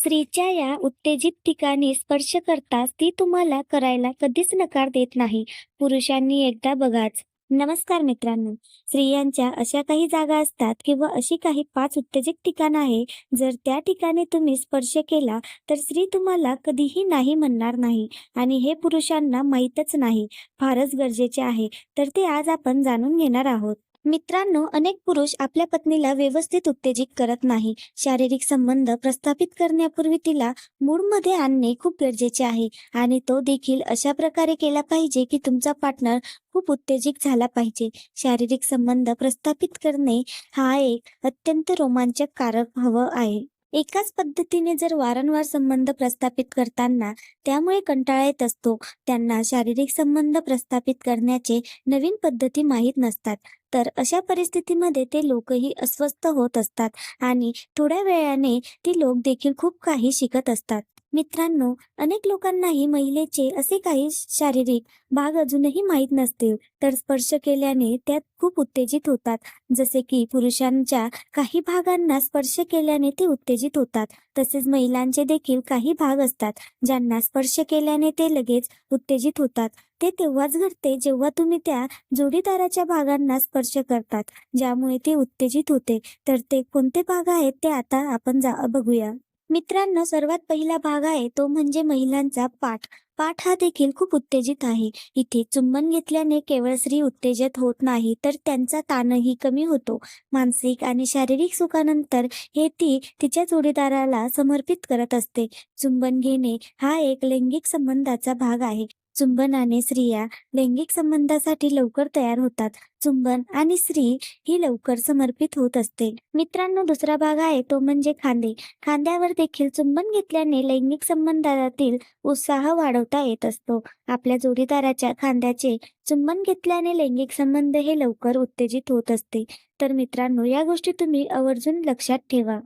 स्त्रीच्या या उत्तेजित ठिकाणी स्पर्श करताच ती तुम्हाला करायला कधीच नकार देत नाही. पुरुषांनी एकदा बघाच. नमस्कार मित्रांनो. स्त्रियांच्या अशा काही जागा असतात किंवा अशी काही पाच उत्तेजक ठिकाण आहे. जर त्या ठिकाणी तुम्ही स्पर्श केला तर स्त्री तुम्हाला कधीही नाही म्हणणार नाही. आणि हे पुरुषांना माहीतच नाही. फारच गरजेचे आहे. तर ते आज आपण जाणून घेणार आहोत. मित्रांनो अनेक पुरुष आपल्या पत्नीला व्यवस्थित उत्तेजित करत नाही. शारीरिक संबंध प्रस्थापित करण्यापूर्वी तिला मूडमध्ये आणणे खूप गरजेचे आहे आणि तो देखील अशा प्रकारे केला पाहिजे की तुमचा पार्टनर खूप उत्तेजित झाला पाहिजे. शारीरिक संबंध प्रस्थापित करणे हा एक अत्यंत रोमांचक कारक हवं आहे. एकाच पद्धतीने जर वारंवार संबंध प्रस्थापित करताना त्यामुळे कंटाळा येत असतो त्यांना शारीरिक संबंध प्रस्थापित करण्याचे नवीन पद्धती माहीत नसतात. तर अशा परिस्थितीमध्ये ते लोकही अस्वस्थ होत असतात आणि थोड्या वेळाने ती लोक देखील खूप काही शिकत असतात. मित्रांनो अनेक लोकांनाही महिलेचे असे काही शारीरिक भाग अजूनही माहीत नसतील तर स्पर्श केल्याने त्यात खूप उत्तेजित होतात. जसे की पुरुषांच्या काही भागांना स्पर्श केल्याने ते उत्तेजित होतात. तसेच महिलांचे देखील काही भाग असतात ज्यांना स्पर्श केल्याने ते लगेच उत्तेजित होतात. ते तेव्हाच घडते जेव्हा तुम्ही त्या जोडीदाराच्या भागांना स्पर्श करतात ज्यामुळे ते उत्तेजित होते. तर ते कोणते भाग आहेत ते आता आपण जा बघूया. मित्रांनो सर्वात पहिला भाग आहे तो म्हणजे महिलांचा पाठ. पाठ हा देखील खूप उत्तेजित आहे. इथे चुंबन घेतल्याने केवळ स्त्री उत्तेजित होत नाही तर त्यांचा ताणही कमी होतो. मानसिक आणि शारीरिक सुखानंतर हे ती तिच्या जोडीदाराला समर्पित करत असते. चुंबन घेणे हा एक लैंगिक संबंधाचा भाग आहे. चुंबनाने स्त्रिया लैंगिक संबंधासाठी लवकर तयार होतात. चुंबन आणि स्त्री ही लवकर समर्पित होत असते. मित्रांनो दुसरा भाग आहे तो म्हणजे खांदे. खांद्यावर देखील चुंबन घेतल्याने लैंगिक संबंधातील उत्साह वाढवता येत असतो. आपल्या जोडीदाराच्या खांद्याचे चुंबन घेतल्याने लैंगिक संबंध हे लवकर उत्तेजित होत असते. तर मित्रांनो या गोष्टी तुम्ही आवर्जून लक्षात ठेवा.